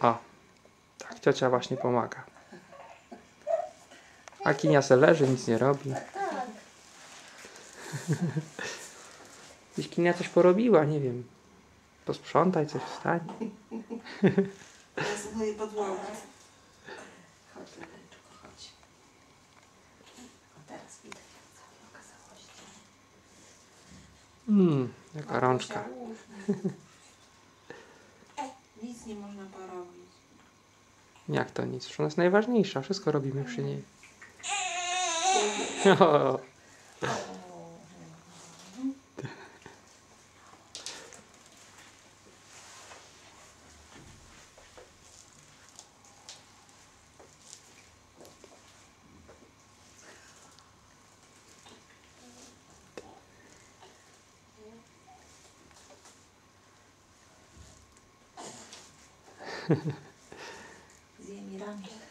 O, tak, ciocia właśnie pomaga. A Kinia se leży, nic nie robi. Tak. Gdzieś Kinia coś porobiła, nie wiem. Posprzątaj, coś wstanie. Teraz moje podłogi. Chodź, Leneczko, chodź. O, teraz widać całej okazałości. Mmm, jaka rączka. Nic nie można porobić. Jak to nic? Ona jest najważniejsza, wszystko robimy przy niej. Amen.